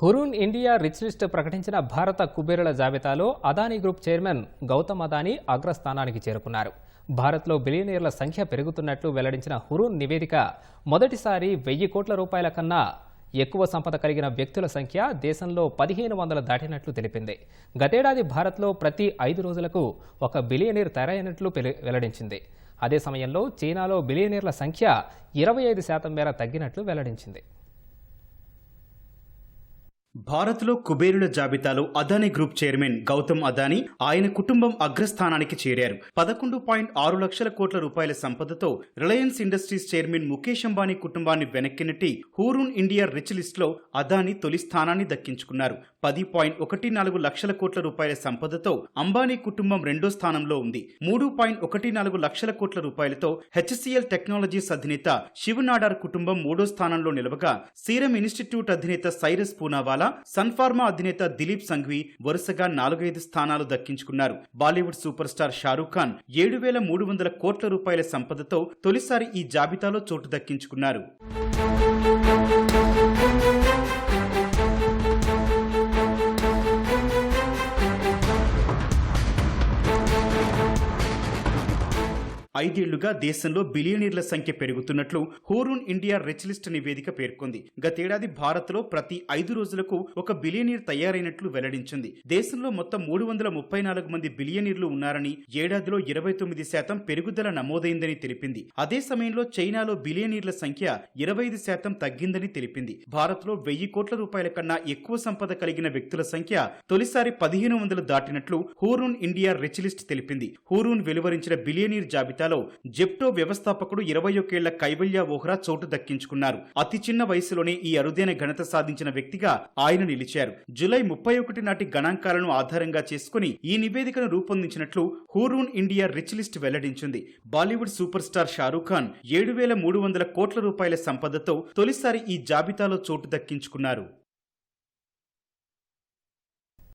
Hurun India rich list ప్రకటించిన భారత కుబేరుల జాబితాలో అదానీ గ్రూప్ చైర్మన్ గౌతమ్ అదానీ అగ్రస్థానానికి చేరుకున్నారు. భారత్లో బిలియనీర్ల సంఖ్య పెరుగుతున్నట్లు వెల్లడించిన హురూన్ నివేదిక మొదటిసారి వెయ్యి కోట్ల రూపాయల కన్నా ఎక్కువ సంపద కలిగిన వ్యక్తుల సంఖ్య దేశంలో పదిహేను వందల దాటినట్లు తెలిపింది. గతేడాది భారత్లో ప్రతి ఐదు రోజులకు ఒక బిలియనీర్ తయారైనట్లు వెల్లడించింది. అదే సమయంలో చైనాలో బిలియనీర్ల సంఖ్య ఇరవై ఐదు శాతం మేర తగ్గినట్లు వెల్లడించింది. భారత్లో కుబేరుల జాబితాలో అదానీ గ్రూప్ చైర్మన్ గౌతమ్ అదానీ ఆయన కుటుంబం అగ్రస్థానానికి చేరారు. పదకొండు పాయింట్ ఆరు లక్షల కోట్ల రూపాయల సంపదతో Reliance Industries chairman Mukesh Ambani కుటుంబాన్ని వెనక్కినట్టి హూరూన్ ఇండియా రిచ్ లిస్ట్లో అదానీ తొలి స్థానాన్ని దక్కించుకున్నారు. పది పాయింట్ ఒకటి నాలుగు లక్షల కోట్ల రూపాయల సంపదతో అంబానీ కుటుంబం రెండో స్థానంలో ఉంది. మూడు పాయింట్ ఒకటి నాలుగు లక్షల కోట్ల రూపాయలతో హెచ్సిఎల్ టెక్నాలజీస్ అధినేత శివ్ నాడార్ కుటుంబం మూడో స్థానంలో నిలవగా సీరం ఇన్స్టిట్యూట్ అధినేత సైరస్ పూనావాలా సన్ఫార్మా అధినేత దిలీప్ సంఘ్వి వరుసగా నాలుగైదు స్థానాలు దక్కించుకున్నారు. బాలీవుడ్ సూపర్ స్టార్ షారూఖ్ ఖాన్ ఏడు వేల మూడు వందల కోట్ల రూపాయల సంపదతో తొలిసారి ఈ జాబితాలో చోటు దక్కించుకున్నారు. ఐదేళ్ళుగా దేశంలో బిలియనీర్ల సంఖ్య పెరుగుతున్నట్లు హోరూన్ ఇండియా రిచ్ లిస్ట్ నివేదిక పేర్కొంది. గతేడాది భారత్లో ప్రతి ఐదు రోజులకు ఒక బిలియనీర్ తయారైనట్లు వెల్లడించింది. దేశంలో మొత్తం మూడు వందల ముప్పై నాలుగు మంది బిలియనీర్లు ఉన్నారని ఏడాదిలో ఇరవై తొమ్మిది శాతం పెరుగుదల నమోదైందని తెలిపింది. అదే సమయంలో చైనాలో బిలియనీర్ల సంఖ్య ఇరవై ఐదు శాతం తగ్గిందని తెలిపింది. భారత్లో వెయ్యి కోట్ల రూపాయల కన్నా ఎక్కువ సంపద కలిగిన వ్యక్తుల సంఖ్య తొలిసారి పదిహేను వందలు దాటినట్లు హూరూన్ ఇండియా రిచ్ లిస్ట్ తెలిపింది. హూరూన్ వెలువరించిన బిలియనీర్ జాబితా జాబితాలో జెప్టో వ్యవస్థాపకుడు ఇరవై ఒకేళ్ళ కైవల్య ఓహ్రా చోటు దక్కించుకున్నారు. అతి చిన్న వయసులోనే ఈ అరుదైన ఘనత సాధించిన వ్యక్తిగా ఆయన నిలిచారు. జూలై ముప్పై ఒకటి నాటి గణాంకాలను ఆధారంగా చేసుకుని ఈ నివేదికను రూపొందించినట్లు హూరూన్ ఇండియా రిచ్ లిస్ట్ వెల్లడించింది. బాలీవుడ్ సూపర్ స్టార్ షారూఖ్ ఖాన్ ఏడు వేల మూడు వందల కోట్ల రూపాయల సంపదతో తొలిసారి ఈ జాబితాలో చోటు దక్కించుకున్నారు.